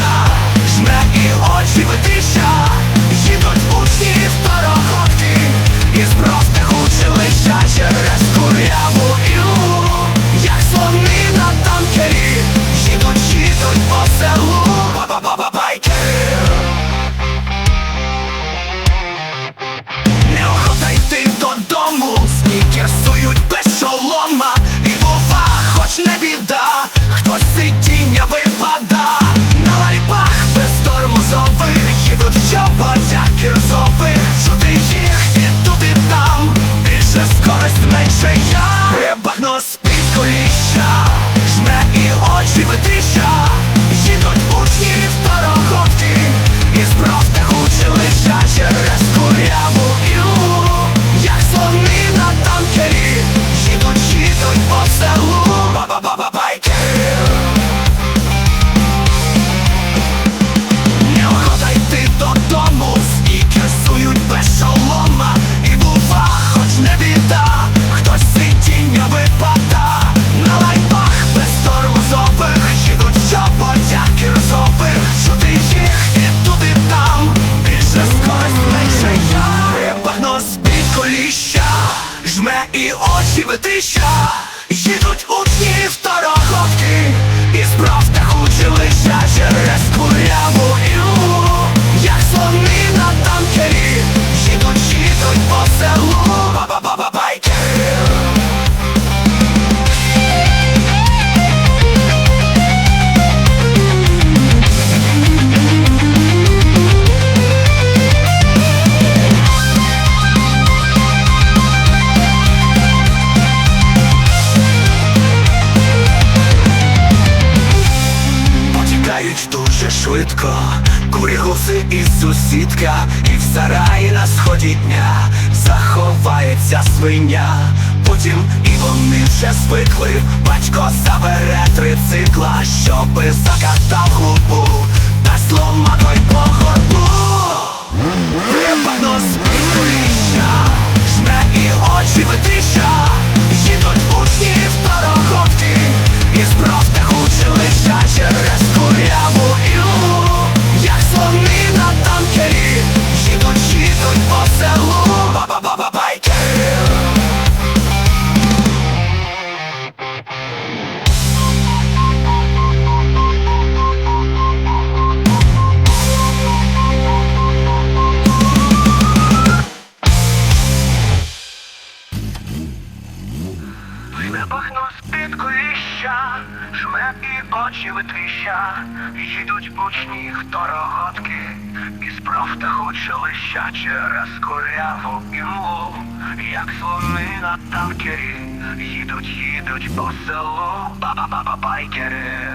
Тиша, жме і очі витища, їдуть усі в тебе ти що? швидко, курі гуси і сусідка, і в сараї на сході дня заховається свиня. Потім і вони вже звикли, батько забере три цикла, щоби закатав губу, та слома той по горбу. Підклища, жме і очі витріща, їдуть учні в торогодки, із профтаху лища через куряву імлу, як слони на танкері, їдуть, їдуть по селу, ба ба ба ба байкери